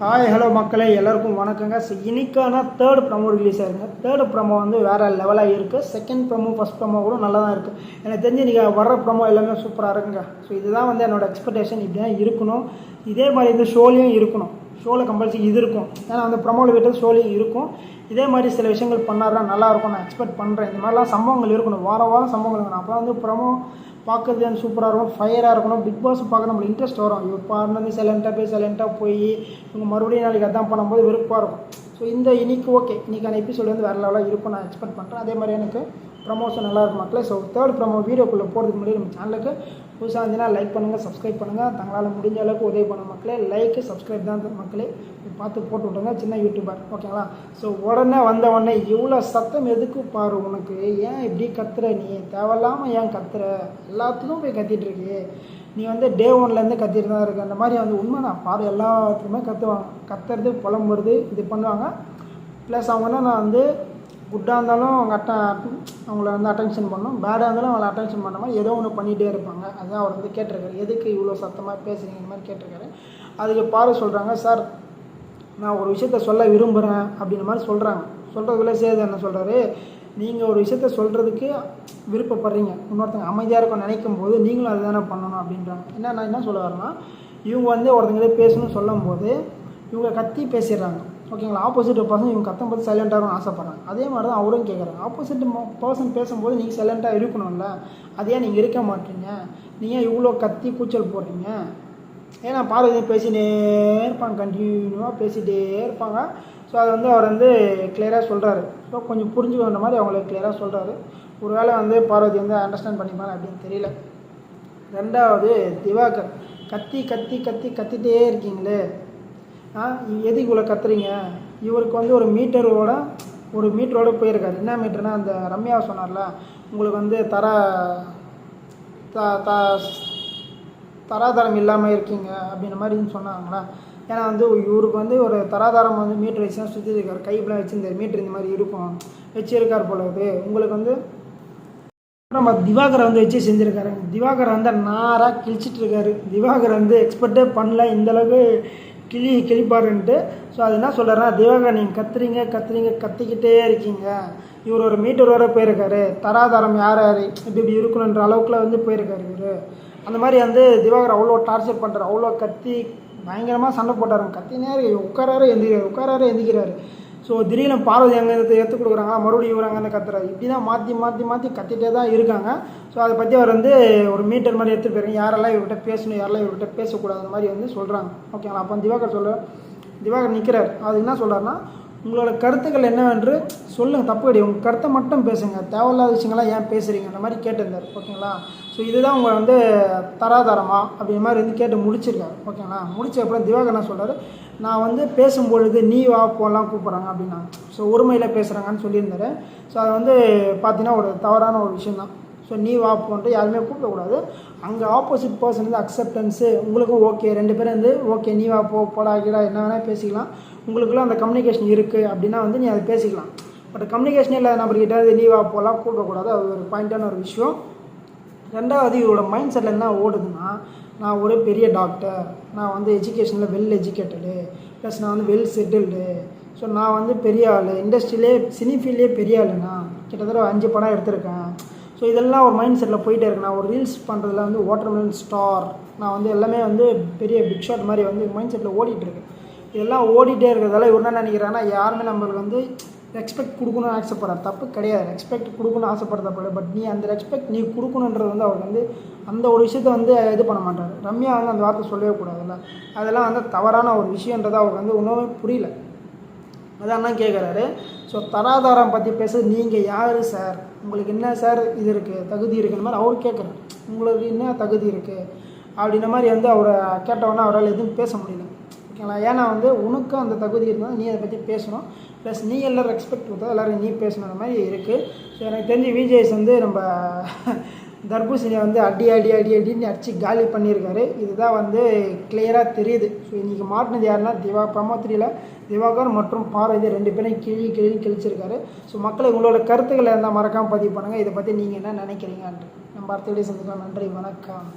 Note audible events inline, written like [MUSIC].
Hi hello மக்களே எல்லாருக்கும் வணக்கங்க. ஸோ இன்னைக்கான தேர்ட் ப்ரமோ ரிலீஸ் ஆயிருங்க தேர்ட் ப்ரமோ வந்து வேறு லெவலாக இருக்குது செகண்ட் ப்ரமோ ஃபஸ்ட் ப்ரமோ கூட நல்லா தான் இருக்குது எனக்கு தெரிஞ்சு நீங்கள் வர்ற ப்ரமோ எல்லாமே சூப்பராக இருக்குங்க. ஸோ இதுதான் வந்து என்னோடய எக்ஸ்பெக்டேஷன் இப்படி தான் இருக்கணும். இதே மாதிரி இந்த ஷோலையும் இருக்கணும். ஷோவில் கம்பல்சரி இது இருக்கும். ஏன்னா வந்து ப்ரமோவில் விட்டது ஷோலையும் இருக்கும். இதே மாதிரி சில விஷயங்கள் பண்ணாருன்னா நல்லாயிருக்கும் நான் எக்ஸ்பெக்ட் பண்ணுறேன் இந்த மாதிரிலாம் சம்பவங்கள் இருக்கணும். வார வாரம் சம்பவங்கள் இருக்கணும். அப்போ வந்து ப்ரமோ பார்க்குறது வந்து சூப்பராக இருக்கும். ஃபயராக இருக்கணும். பிக் பாஸ் பார்க்க நம்மளுக்கு இன்ட்ரெஸ்ட் வரும். இவர் பாடினது சைலண்ட்டாக போய் சைலண்ட்டாக போய் இவங்க மறுபடியும் நாளைக்கு அதான் பண்ணும்போது வெறுப்பாக இருக்கும். ஸோ இந்த இன்னைக்கு ஓகே இன்னைக்கான எபிசோடு வந்து வேறு லெவலாக இருக்கும். நான் எக்ஸ்பெக்ட் பண்ணுறேன் அதே மாதிரி எனக்கு ப்ரமோஷன் நல்லா இருக்கும் மக்களே. ஸோ தேர்ட் ப்ரமோ வீடியோக்குள்ளே போகிறதுக்கு முன்னாடி நம்ம சேனலுக்கு புதுசாக இருந்துச்சுன்னா லைக் பண்ணுங்கள் சப்ஸ்கிரைப் பண்ணுங்கள் தங்களால் முடிஞ்ச அளவுக்கு உதவி பண்ண மக்களே. லைக்கு சப்ஸ்கிரைப் தான் மக்களே. பார்த்து போட்டு விட்ருங்க சின்ன யூடியூபர் ஓகேங்களா ஸோ உடனே வந்த உடனே இவ்வளோ சத்தம் எதுக்கு பாரு உனக்கு? ஏன் இப்படி கத்துற நீ? தேவையில்லாமல் ஏன் கத்துற? எல்லாத்துக்கும் போய் கத்திட்டு இருக்கியே. நீ வந்து டே ஒன்லேருந்து கத்திட்டு தான் இருக்கு. அந்த மாதிரி வந்து உண்மை தான் பாரு எல்லாத்துக்குமே கற்றுவாங்க கத்துறது புலம்புறது இது பண்ணுவாங்க. ப்ளஸ் அவங்க நான் வந்து குட்டாக இருந்தாலும் அவங்க அட்ட அவங்கள வந்து அட்டென்ஷன் பண்ணணும் பேடாக இருந்தாலும் அவங்கள அட்டென்ஷன் பண்ண மாதிரி ஏதோ ஒன்று பண்ணிகிட்டே இருப்பாங்க. அதுதான் அவர் வந்து கேட்டிருக்காரு. எதுக்கு இவ்வளோ சத்தமாக பேசுகிறீங்க இந்த மாதிரி கேட்டிருக்காரு. அதுக்கு பாரு சொல்கிறாங்க சார் நான் ஒரு விஷயத்த சொல்ல விரும்புகிறேன் அப்படின்ற மாதிரி சொல்கிறாங்க சொல்கிறதுக்குள்ளே சேது என்ன சொல்கிறாரு நீங்கள் ஒரு விஷயத்த சொல்கிறதுக்கு விருப்பப்படுறீங்க. இன்னொருத்தங்க அமைதியாக இருக்கும் நினைக்கும் போது நீங்களும் அதுதானே பண்ணணும் அப்படின்றாங்க. என்ன நான் என்ன சொல்ல வரேன்னா இவங்க வந்து ஒருத்தங்களே பேசணும்னு சொல்லும்போது இவங்க கத்தி பேசிடுறாங்க. ஓகேங்களா? ஆப்போசிட் பர்சன் இவங்க கத்தம் பார்த்து சைலண்ட்டாக ஆசைப்பட்றாங்க. அதே மாதிரி தான் அவரும் கேட்குறாங்க ஆப்போசிட் பர்சன் பேசும்போது நீங்கள் சைலண்ட்டாக இருக்கணும்ல. அதே நீங்கள் இருக்க மாட்டீங்க. நீங்கள் இவ்வளோ கத்தி கூச்சல் போடுறீங்க? ஏன்னா பார்வதி பேசினே இருப்பாங்க. கண்டினியூவாக பேசிகிட்டே இருப்பாங்க. ஸோ அது வந்து அவர் வந்து கிளியராக சொல்கிறாரு ஸோ கொஞ்சம் புரிஞ்சுக்கிற மாதிரி அவங்களுக்கு கிளியராக சொல்கிறாரு ஒரு வேளை வந்து பார்வதி வந்து அண்டர்ஸ்டாண்ட் பண்ணிப்பாங்க அப்படின்னு தெரியல. ரெண்டாவது திவாகர். கத்தி கத்தி கத்தி கத்திட்டே இருக்கீங்களே. ஆ இவ்வளோ கத்துறீங்க? இவருக்கு வந்து ஒரு மீட்டரோட ஒரு மீட்டரோட போயிருக்காரு. என்ன மீட்டர்னா அந்த ரம்யா சொன்னார்ல உங்களுக்கு வந்து தர த த தராதரம் இல்லாமல் இருக்கீங்க அப்படின்ற மாதிரி சொன்னாங்களா? ஏன்னா வந்து இவருக்கு வந்து ஒரு தராதாரம் வந்து மீட்டர் வச்சு தான் சுற்றி இருக்கார். கைப்பெல்லாம் வச்சுருந்தார் மீட்ரு இந்த மாதிரி இருக்கும். வச்சுருக்கார் போல இது உங்களுக்கு வந்து நம்ம திவாகரை வந்து வச்சு செஞ்சுருக்காரு. திவாகர் வந்து நாராக கிழிச்சிட்டு இருக்காரு. திவாகர் வந்து எக்ஸ்பெக்டே பண்ணல. இந்தளவுக்கு கிளி கிழிப்பாருன்ட்டு ஸோ அது என்ன சொல்கிறேன்னா தேவகா நீங்கள் கத்துறீங்க கத்துறீங்க கத்திக்கிட்டே இருக்கீங்க. இவர் ஒரு மீட்டர் வர போயிருக்காரு. தராதரம் யார் யார்? இப்படி இப்படி இருக்கணுன்ற அளவுக்குலாம் வந்து போயிருக்காரு இவர். அந்த மாதிரி வந்து திவாகர் அவ்வளோ டார்ச்சர் பண்ணுறாரு அவ்வளோ கத்தி பயங்கரமாக சண்டை போட்டாருங்க கத்தினே இருக்கு உட்காராரு எந்திரிக்கிறார். உட்காராரு எந்திக்கிறாரு ஸோ திடீர்னு பார்வதி அங்கே எடுத்து கொடுக்குறாங்க. மறுபடியும் இவர் அங்கே கத்துறாரு. இப்படி தான் மாற்றி மாற்றி மாற்றி கத்திட்டே தான் இருக்காங்க. ஸோ அதை பற்றி அவர் வந்து ஒரு மீட்டர் மாதிரி எடுத்துகிட்டு போயிருங்க யாரெல்லாம் இவர்கிட்ட பேசணும் யாரெல்லாம் இவர்கிட்ட பேசக்கூடாது அந்த மாதிரி வந்து சொல்கிறாங்க ஓகேங்களா அப்போ திவாகர் சொல்கிறார் திவாகர் நிற்கிறார் அது என்ன சொல்கிறாருன்னா உங்களோட கருத்துக்கள் என்னவென்று சொல்லுங்கள் தப்பு கிடையாது உங்கள் கருத்தை மட்டும் பேசுங்க. தேவையில்லாத விஷயங்கள்லாம் ஏன் பேசுகிறீங்க அந்த மாதிரி கேட்டிருந்தார் ஓகேங்களா? ஸோ இதுதான் உங்களை வந்து தராதரமா அப்படின்ற மாதிரி வந்து கேட்டு முடிச்சிருக்காரு ஓகேங்களா? முடிச்ச அப்புறம் திவாகரன் என்ன சொல்கிறாரு நான் வந்து பேசும்பொழுது நீ வா போலாம் கூப்பிட்றாங்க அப்படின்னா. ஸோ ஒருமையில் பேசுகிறாங்கன்னு சொல்லியிருந்தாரு. ஸோ அது வந்து பார்த்தீங்கன்னா ஒரு தவறான ஒரு விஷயம் தான் ஸோ நீ வா போன்ட்டு யாருமே கூப்பிடக்கூடாது அங்கே ஆப்போசிட் பர்சன் வந்து அக்செப்டன்ஸு உங்களுக்கும் ஓகே ரெண்டு பேரும் வந்து ஓகே நீ வா போ போடா கீடா என்ன வேணால் பேசிக்கலாம். உங்களுக்குள்ள அந்த கம்யூனிகேஷன் இருக்குது அப்படின்னா வந்து நீ அதை பேசிக்கலாம். பட் கம்யூனிகேஷன் இல்லாத நபர்கிட்ட நீ போகலாம் கூப்பிடக்கூடாது. அது ஒரு பாயிண்டான ஒரு விஷயம். ரெண்டாவது இவரோட மைண்ட் செட்டில் என்ன ஓடுதுன்னா நான் ஒரு பெரிய டாக்டர் நான் வந்து எஜுகேஷனில் வெல் எஜுகேட்டடு ப்ளஸ் நான் வந்து வெல் செட்டில்டு ஸோ நான் வந்து பெரிய ஆள் இண்டஸ்ட்ரியிலே சினி ஃபீல்ட்லேயே பெரிய ஆளுண்ணா. கிட்டத்தட்ட அஞ்சு படம் எடுத்திருக்கேன். ஸோ இதெல்லாம் ஒரு மைண்ட் செட்டில் போயிட்டே இருக்கு. நான் ஒரு ரீல்ஸ் பண்ணுறதுல வந்து வாட்டர்மெலன் ஸ்டார் நான் வந்து எல்லாமே வந்து பெரிய பிக் ஷாட் மாதிரி வந்து மைண்ட் செட்டில் ஓடிட்டுருக்கேன் எல்லாம் ஓடிட்டே இருக்கிறதால இவர் என்ன நினைக்கிறாங்கன்னா யாருமே நம்மளுக்கு வந்து ரெஸ்பெக்ட் கொடுக்கணும்னு ஆசைப்படுற தப்பு கிடையாது. ரெஸ்பெக்ட் கொடுக்கணும்னு ஆசைப்படுற தப்பு பட் நீ அந்த ரெஸ்பெக்ட் நீ கொடுக்கணுன்றது வந்து அவர் வந்து அந்த ஒரு விஷயத்த வந்து இது பண்ண மாட்டார். ரம்யா வந்து அந்த வார்த்தை சொல்லவே கூடாதுல்ல. அதெல்லாம் வந்து தவறான ஒரு விஷயன்றதை அவருக்கு வந்து ஒன்றுமே புரியல. அதான் கேட்குறாரு ஸோ தராதாரம் பற்றி பேச நீங்கள் யார் சார் உங்களுக்கு என்ன சார் இது இருக்குது தகுதி இருக்குன்னு மாதிரி அவர் கேட்குறாரு உங்களுக்கு என்ன தகுதி இருக்குது அப்படின்ற மாதிரி வந்து அவரை கேட்டவொன்னே அவரால் எதுவும் பேச முடியல. ஓகேங்களா? ஏன்னா வந்து உனக்கும் அந்த தகுதி இருந்தால் நீ அதை பற்றி பேசணும். ப்ளஸ் நீ எல்லோரும் ரெஸ்பெக்ட் கொடுத்தா எல்லோரும் நீ பேசணுன்ற மாதிரி இருக்குது ஸோ எனக்கு தெரிஞ்சு விஜய்ஸ் வந்து நம்ம [LAUGHS] தர்பூசணியை வந்து அடி அடி அடி அடின்னு அடித்து காலி பண்ணியிருக்காரு. இதுதான் வந்து கிளியராக தெரியுது. ஸோ இன்றைக்கி மாட்டினது யாருன்னா திவா. பிரமோத்ரியில் திவாகர் மற்றும் பார்வதி ரெண்டு பேரும் கிழி கிழின்னு கிழிச்சிருக்காரு. ஸோ மக்களை உங்களோட கருத்துக்களை இருந்தால் மறக்காமல் பதிவு பண்ணுங்கள் இதை பற்றி நீங்கள் என்ன நினைக்கிறீங்கன்ட்டு. நம்ம அடுத்த வீடியோ சந்திக்கலாம். நன்றி. வணக்கம்.